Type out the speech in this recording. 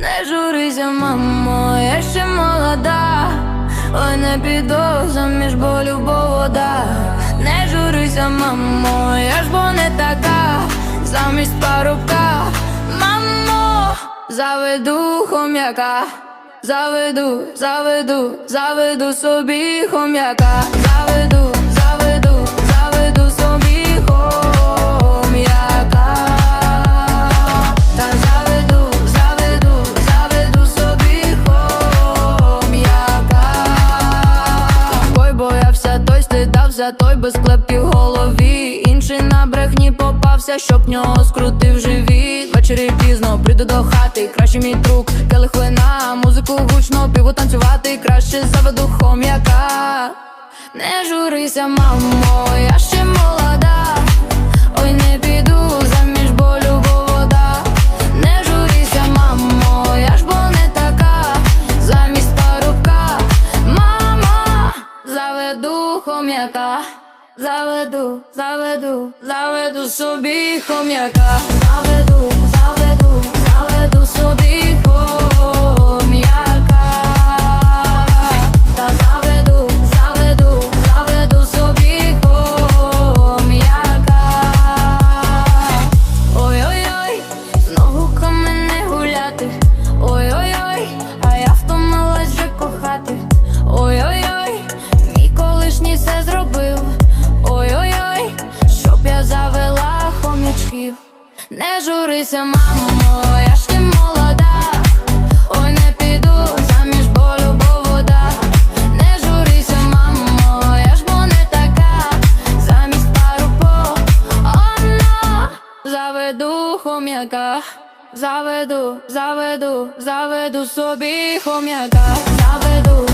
Не журися, мамо, я ще молода, ой, не піду заміж, бо любов вода. Не журися, мамо, я ж бо не така, замість парубка, мамо, заведу хом'яка, заведу, заведу, заведу собі хом'яка, заведу, той без клепки в голові. Інший на брехні попався, щоб нього скрутив живіт. Ввечері пізно прийду до хати, краще мій друг, келих вина Музику гучно, піву танцювати, краще заведу хом'яка. Не журися, мамо, я ще молода хом'яка. Заведу, заведу, заведу собі хом'яка. Заведу, Не мамо, я ж не молода. Ой, не піду заміж, бо любов вода. Не журися, мамо, я ж бо не така. Замість пару по Оно заведу хом'яка. Заведу, заведу, заведу собі хом'яка. Заведу,